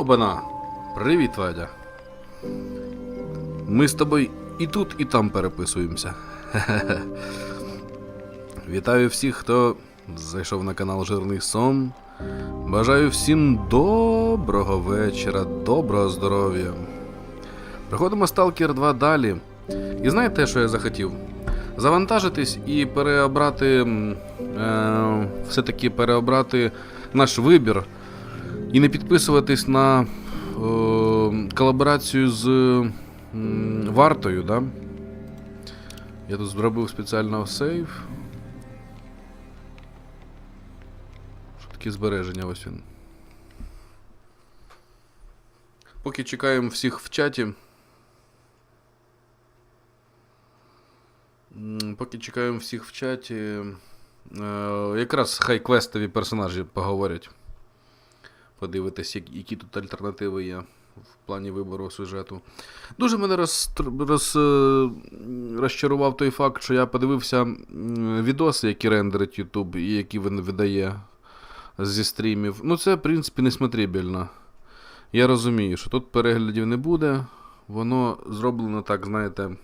Обана! Привіт, Вадя. Ми з тобою і тут, і там переписуємося. Вітаю всіх, хто зайшов на канал Жирний Сон. Бажаю всім доброго вечора, доброго здоров'я. Приходимо Stalker 2 далі. І знаєте, що я захотів? Завантажитись і переобрати. Е, все-таки переобрати наш вибір і не підписуватись на е, колаборацію з м, вартою, да? Я тут зробив спеціально сейф. Що таке збереження ось він. Поки чекаємо всіх в чаті. Поки чекаємо всіх в чаті. Е, якраз хай квестові персонажі поговорять. Подивитись, як- які тут альтернативи є в плані вибору сюжету. Дуже мене роз, роз, е, розчарував той факт, що я подивився відоси, які рендерить YouTube і які він видає зі стрімів. Ну, це, в принципі, не смотрибельно. Я розумію, що тут переглядів не буде. Воно зроблено так, знаєте.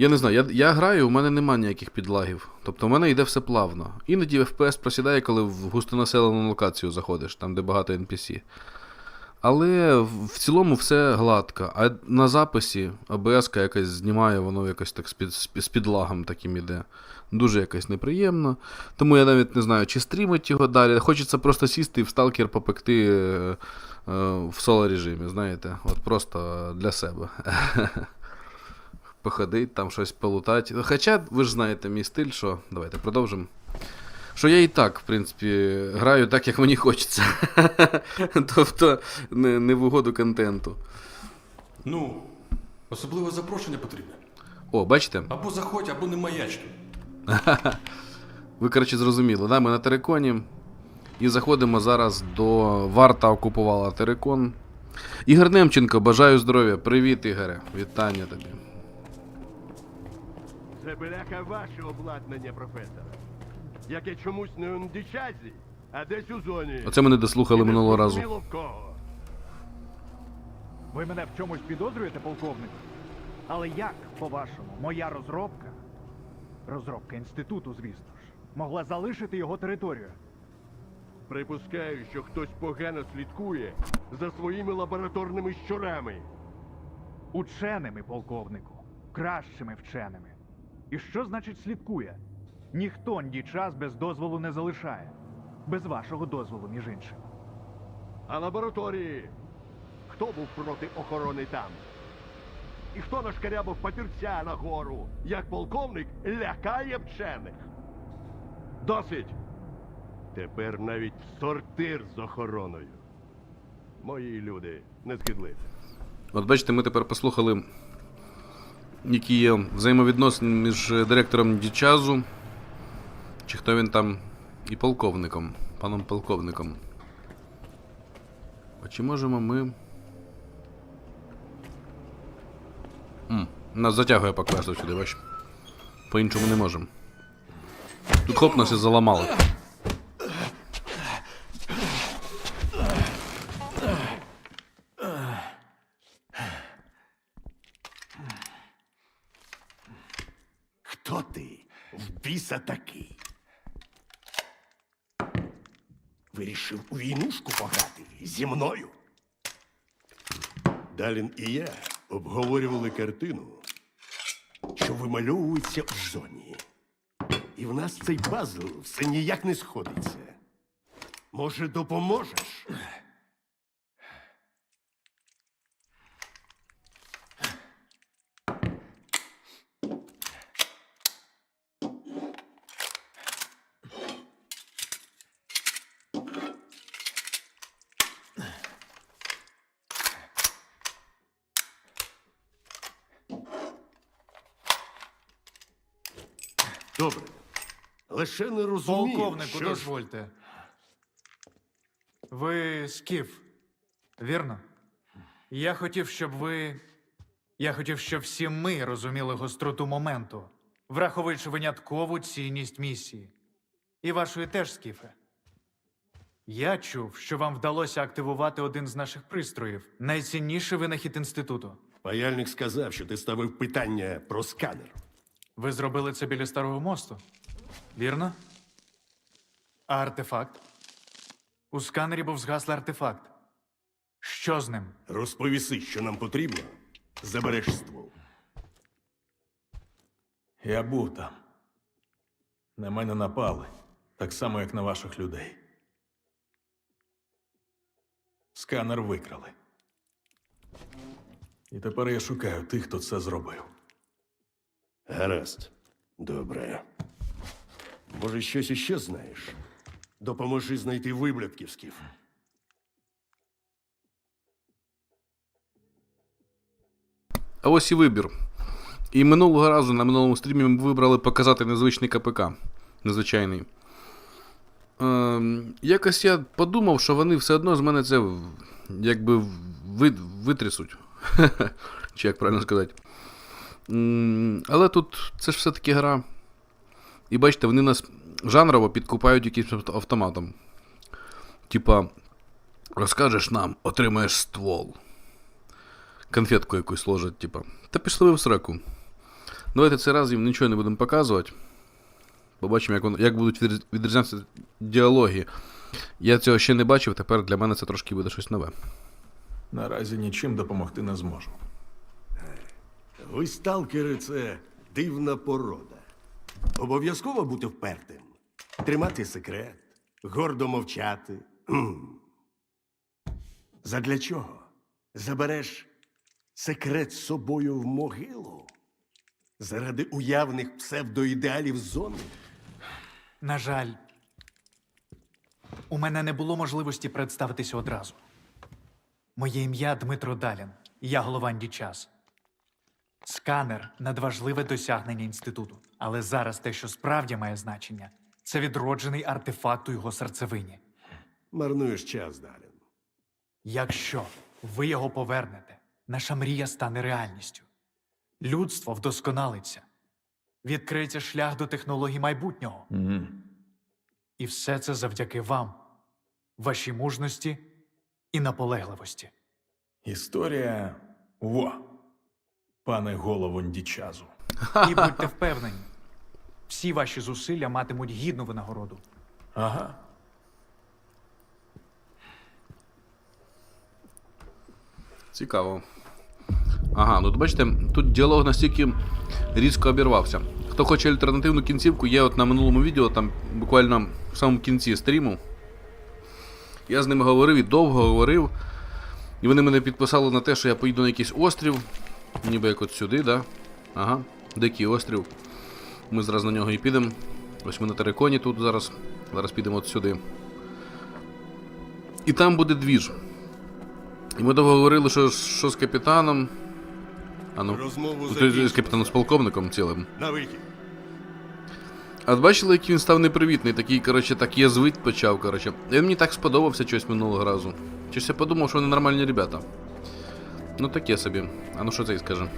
Я не знаю, я, я граю, у мене нема ніяких підлагів. Тобто у мене йде все плавно. Іноді FPS просідає, коли в густонаселену локацію заходиш, там де багато NPC. Але в цілому все гладко. А на записі ОБС якась знімає, воно якось так з підлагом таким іде. Дуже якось неприємно. Тому я навіть не знаю, чи стрімить його далі. Хочеться просто сісти і в сталкер попекти е, е, в соло режимі, знаєте. От просто для себе. Походить, там щось полутати. Хоча, ви ж знаєте мій стиль, що. Давайте продовжимо. Що я і так, в принципі, граю так, як мені хочеться. тобто, не, не в угоду контенту. Ну, особливе запрошення потрібне. О, бачите? Або заходь, або не маяч тут. Ви, коротше, зрозуміли, да? ми на Тереконі. І заходимо зараз до Варта окупувала Терекон. Ігор Немченко, бажаю здоров'я. Привіт, Ігоре. Вітання тобі. Це бляха ваше обладнання, професоре. Яке чомусь не у Дічазі, а десь у зоні. Оце мене дослухали минулого разу. Ви мене в чомусь підозрюєте, полковник? Але як, по-вашому, моя розробка, розробка інституту, звісно ж, могла залишити його територію? Припускаю, що хтось погано слідкує за своїми лабораторними щурами. Ученими, полковнику, кращими вченими. І що значить слідкує? Ніхто ні час без дозволу не залишає. Без вашого дозволу, між іншим. А лабораторії? Хто був проти охорони там? І хто нашкарябав папірця на гору, як полковник лякає вчених? Досить! Тепер навіть в сортир з охороною. Мої люди не згидливі. От бачите, ми тепер послухали, які є взаємовідносини між директором Дічазу, чи хто він там, і полковником, паном полковником. А чи можемо ми. М, нас затягує по квесту сюди, бач. По-іншому не можемо. Тут хоп нас і заламали. Хто ти? В біса такий? Вирішив у війнушку пограти зі мною. Далін і я обговорювали картину, що вимальовується у зоні. І в нас цей пазл все ніяк не сходиться. Може, допоможеш? Добре. Лише не розумію, Полковнику, що ж... дозвольте. Ви скіф, вірно? Я хотів, щоб ви. Я хотів, щоб всі ми розуміли гостроту моменту, враховуючи виняткову цінність місії. І вашої теж, скіфе. Я чув, що вам вдалося активувати один з наших пристроїв. Найцінніший винахід інституту. Паяльник сказав, що ти ставив питання про сканер. Ви зробили це біля старого мосту. Вірно? А артефакт? У сканері був згаслий артефакт. Що з ним? Розповіси, що нам потрібно. Забереш ствол. Я був там. На мене напали, так само, як на ваших людей. Сканер викрали. І тепер я шукаю тих, хто це зробив. Гаразд. Добре. Може, щось іще знаєш? Допоможи знайти виблядків, Скіф. А ось і вибір. І минулого разу на минулому стрімі ми вибрали показати незвичний КПК. Незвичайний. Ем, якось я подумав, що вони все одно з мене це якби ви, витрясуть. Чи як правильно сказати. М, Але тут це ж все-таки гра. І бачите, вони нас жанрово підкупають якимось автоматом. Типа, розкажеш нам, отримаєш ствол конфетку якусь ложать, типа. Та пішли ви в сраку. Давайте цей раз їм нічого не будемо показувати. Побачимо, як, воно, як будуть відрізнятися діалоги. Я цього ще не бачив, тепер для мене це трошки буде щось нове. Наразі нічим допомогти не зможу. Ви, сталкери, це дивна порода. Обов'язково бути впертим, тримати секрет, гордо мовчати. Задля чого? Забереш секрет з собою в могилу? Заради уявних псевдоідеалів зони? На жаль, у мене не було можливості представитися одразу. Моє ім'я Дмитро Далін, я голова Час. Сканер надважливе досягнення інституту. Але зараз те, що справді має значення, це відроджений артефакт у його серцевині. Марнуєш час, Далін. Якщо ви його повернете, наша мрія стане реальністю. Людство вдосконалиться, відкриється шлях до технологій майбутнього. Угу. І все це завдяки вам, вашій мужності і наполегливості. Історія. Во! Пане голову Дічазу. І будьте впевнені, всі ваші зусилля матимуть гідну винагороду. Ага. Цікаво. Ага, ну бачите, тут діалог настільки різко обірвався. Хто хоче альтернативну кінцівку, є от на минулому відео, там буквально в самому кінці стріму. Я з ними говорив і довго говорив. І вони мене підписали на те, що я поїду на якийсь острів. Ніби як от сюди, да? Ага, дикий острів. Ми зараз на нього і підемо. Ось ми на териконі тут зараз. Зараз підемо от сюди. І там буде двіж. І ми довго говорили, що, що з капітаном. А ну, Розмову з, з капітаном, з полковником цілим. На вихід. А бачили, який він став непривітний, такий, коротше, так язвить почав, коротше. Він мені так сподобався щось минулого разу. Щось я подумав, що вони нормальні ребята. Ну таке собі. А ну що цей скаже?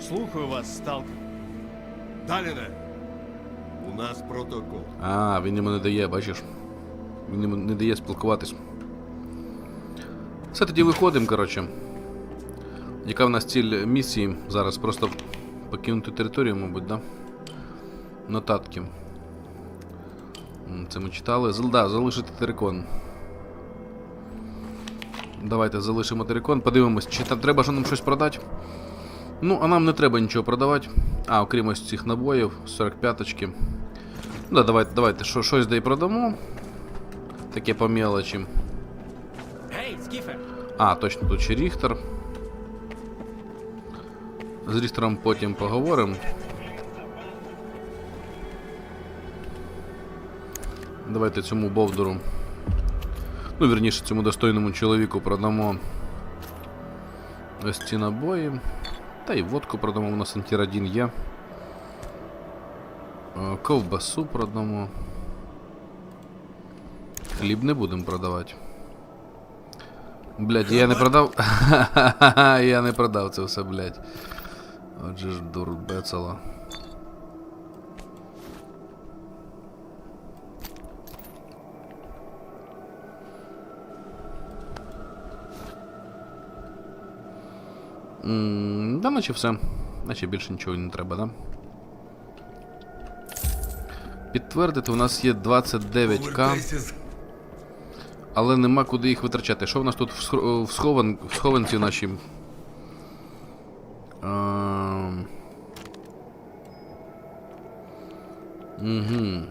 Слухаю вас, сталкер. Даліне, у нас протокол. А, він йому не дає, бачиш. Він йому не дає спілкуватись. Все тоді виходимо, коротше. Яка в нас ціль місії зараз? Просто покинути територію, мабуть, да? Нотатки. Це ми читали. Да, залишити терикон. Давайте залишимо терикон, подивимось, чи там треба ж нам щось продати. Ну, а нам не треба нічого продавати. А, окрім ось цих набоїв, 45-очки. Ну, да, давайте, давайте, що, щось да й продамо. Таке по мелочі. А, точно, тут ще Ріхтер. З Ріхтером потім поговоримо. Давайте цьому Бовдуру. Ну, вірніше, цьому достойному чоловіку продамо ось ці набої. Та й водку продамо, у нас антирадін є. Ковбасу продамо. Хліб не будемо продавати. Блядь, я не продав. я не продав це все, блядь. Отже ж дурбецело. Да, наче все. Наче більше нічого не треба, да? Підтвердити, у нас є 29к, але нема куди їх витрачати. Що в нас тут в, схо- в, схован... в схованці наші? Ем... Угу.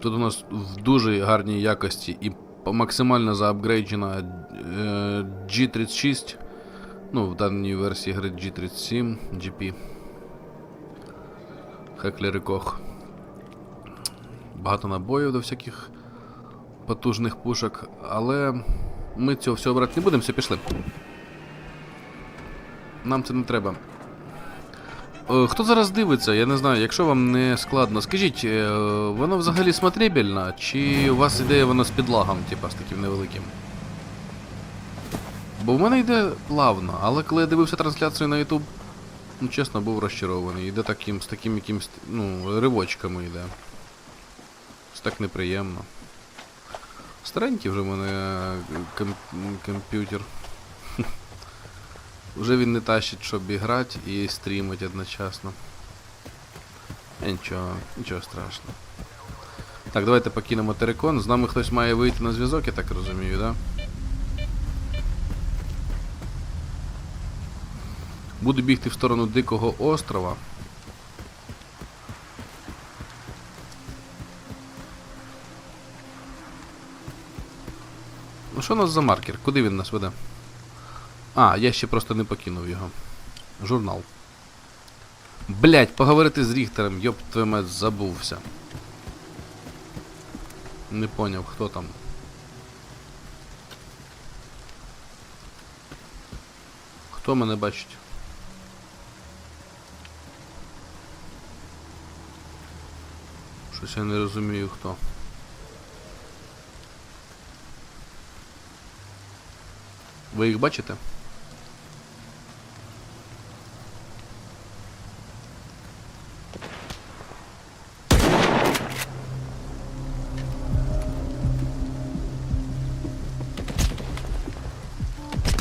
Тут у нас в дуже гарній якості і максимально заапгрейджена е, G36. Ну, в даній версії гри G37 GP. Хеклер і Кох. Багато набоїв до всяких потужних пушок, але ми цього всього брати не будемо, все пішли. Нам це не треба. Е, Хто зараз дивиться, я не знаю, якщо вам не складно, скажіть, е, воно взагалі смотрибельно, чи у вас ідея воно з підлагом, типа з таким невеликим? Бо в мене йде плавно, але коли я дивився трансляцію на YouTube, ну чесно, був розчарований. Йде таким, з таким якимсь, ну, ривочками йде. Це так неприємно. Старенький вже в мене е, ком- комп'ютер. Вже він не тащить, щоб грати, і стрімити одночасно. Е, Нічого, нічого страшного. Так, давайте покинемо Терекон. З нами хтось має вийти на зв'язок, я так розумію, да? Буду бігти в сторону Дикого острова. Ну що у нас за маркер? Куди він нас веде? А, я ще просто не покинув його. Журнал. Блять, поговорити з Ріхтером, йоп твою мать, забувся. Не поняв, хто там. Хто мене бачить? Щось я не розумію хто. Ви їх бачите?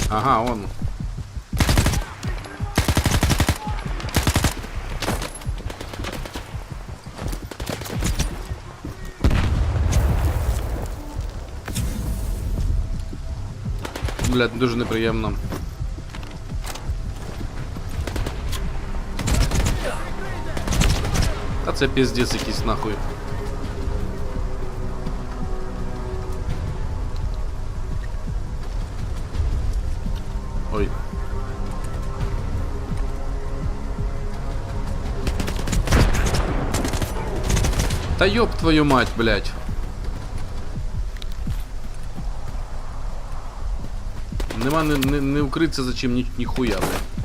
Ага, он. Блядь, дуже неприємно. Та це піздець якийсь нахуй. Та ёб твою мать, блядь. Нема не, не, не укрыться за чим ні, ніхуя, блядь.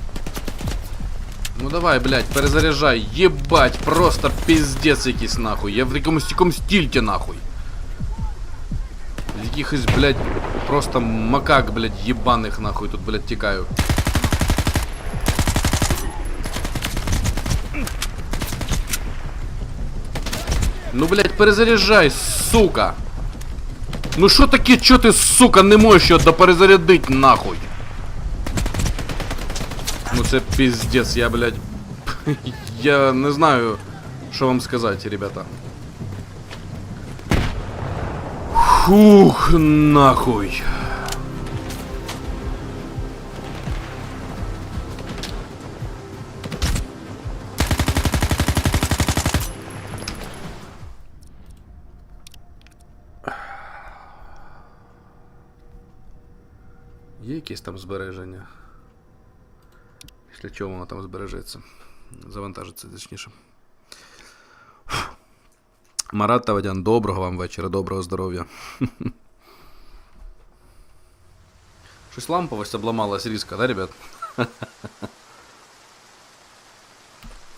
Ну давай, блядь, перезаряжай. Ебать, просто пиздец якийсь нахуй. Я в якомусь якомусь тільті нахуй. З якихось, блядь, просто макак, блядь, єбаних нахуй тут, блядь, тікаю. Ну, блядь, перезаряжай, сука. Ну що таке, чо ти, сука, не можеш його доперезарядить нахуй? Ну це пиздец, я, блядь. Я не знаю, що вам сказати, ребята. Фух, нахуй. Якісь там збереження? Після чого воно там збережеться? Завантажиться точніше. Марат Тавадян, доброго вам вечора, доброго здоров'я. Щось ламповость обламалась різко, да, ребят?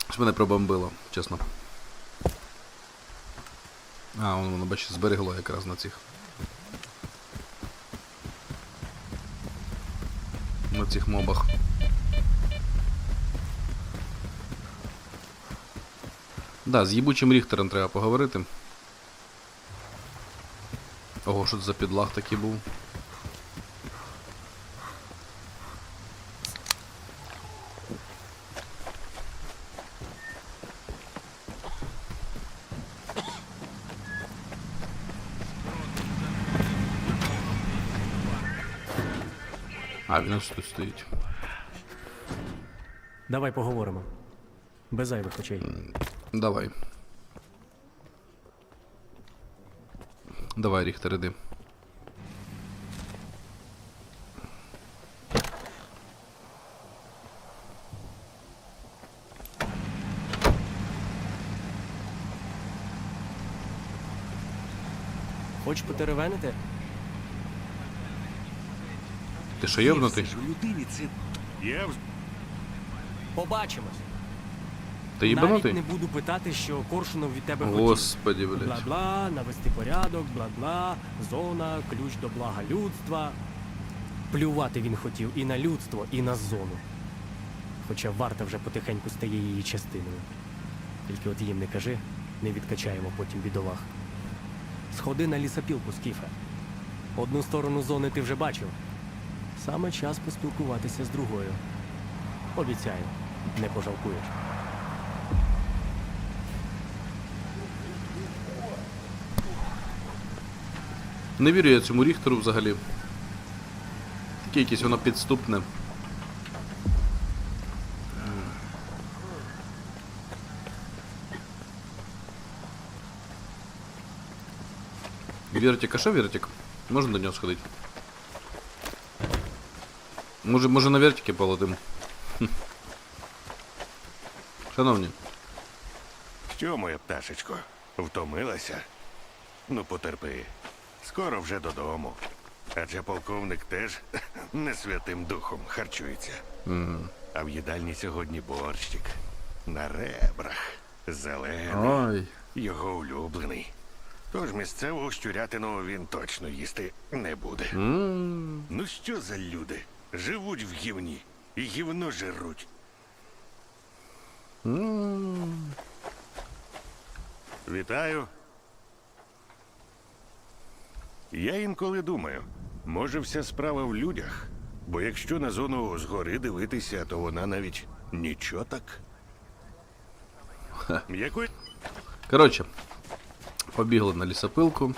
Щось мене пробомбило, чесно. А, воно, бачите, зберегло якраз на цих. На цих мобах. Да, з їбучим Ріхтером треба поговорити. Ого, що це за підлаг такий був. А, він ось тут стоїть. Давай поговоримо. Без зайвих очей. Давай. Давай, Ріхтер, іди. Хочеш потеревенити? Ти що йобнутий? Я Побачимось. Ти Навіть не буду питати, що Коршунов від тебе хотів. Господи, блядь. Бла-бла, навести порядок, бла-бла, зона, ключ до блага людства. Плювати він хотів і на людство, і на зону. Хоча варта вже потихеньку стає її частиною. Тільки от їм не кажи, не відкачаємо потім бідолах. Сходи на лісопілку, Скіфе. Одну сторону зони ти вже бачив. Саме час поспілкуватися з другою. Обіцяю, не пожалкуєш. Не вірю я цьому Ріхтеру взагалі. Таке якесь воно підступне. Вертик, а що Вертик? Можна до нього сходити? Може, може на вертики полетим? Хм. Шановні, Що, моя пташечко, втомилася? Ну, потерпи. Скоро вже додому. Адже полковник теж не святим духом харчується. А в їдальні сьогодні борщик. На ребрах. Зелений. ой. Його улюблений. Тож місцеву щурятину він точно їсти не буде. М. Ну що за люди? Живуть в гівні і гівно жируть. Вітаю. Я інколи думаю, може вся справа в людях, бо якщо на зону згори дивитися, то вона навіть нічого так. Якось Коротше, побігли на лісопилку.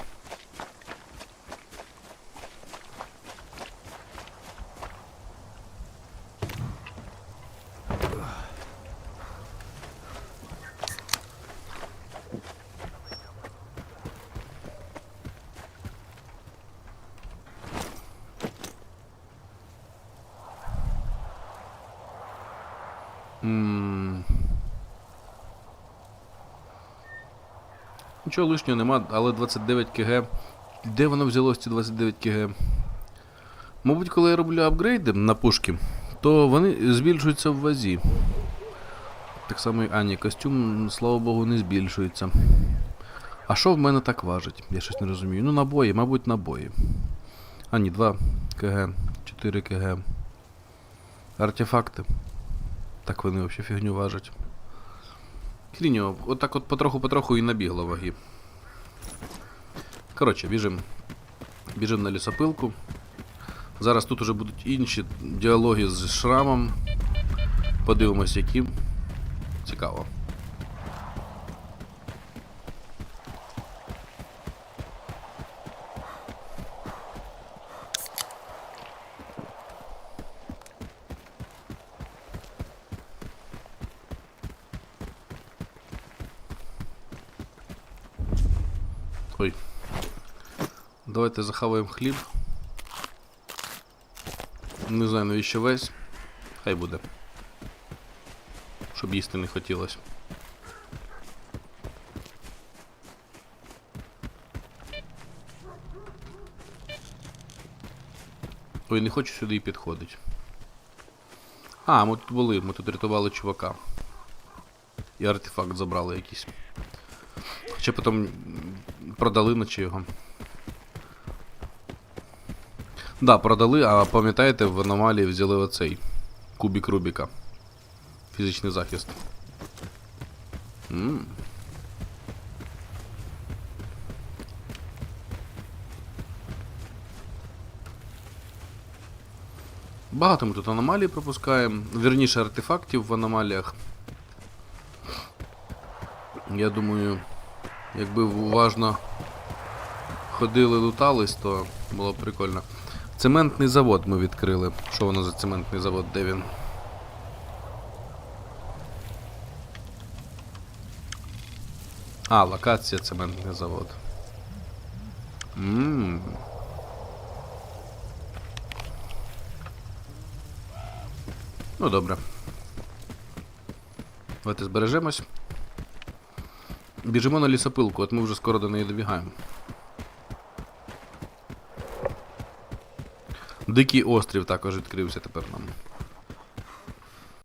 М. Нічого лишнього нема, але 29 кг. Де воно взялось ці 29 кг? Мабуть, коли я роблю апгрейди на пушки, то вони збільшуються в вазі. Так само і Ані, костюм, слава Богу, не збільшується. А що в мене так важить? Я щось не розумію. Ну, набої, мабуть, набої. А ні, 2 кг, 4 кг. Артефакти. Так вони взагалі фігню важать. Кліньо, отак от потроху-потроху і набігло ваги. Коротше, біжим. Біжим на лісопилку. Зараз тут уже будуть інші діалоги з шрамом. Подивимось, які. Цікаво. Ой. Давайте захаваємо хліб. Не знаю навіщо весь. Хай буде. Щоб їсти не хотілося. Ой, не хочу сюди і підходити. А, ми тут були, ми тут рятували чувака. І артефакт забрали якийсь. Хоча потім продали наче його. Да, продали, а пам'ятаєте, в аномалії взяли оцей кубік Рубіка. Фізичний захист. М. Багато ми тут аномалій пропускаємо. Вірніше артефактів в аномаліях. Я думаю, якби уважно ходили, лутались, то було б прикольно. Цементний завод ми відкрили. Що воно за цементний завод? Де він? А, локація цементний завод. Ммм. Ну, добре. Давайте збережемось. Біжимо на лісопилку, от ми вже скоро до неї добігаємо. Дикий острів також відкрився тепер нам.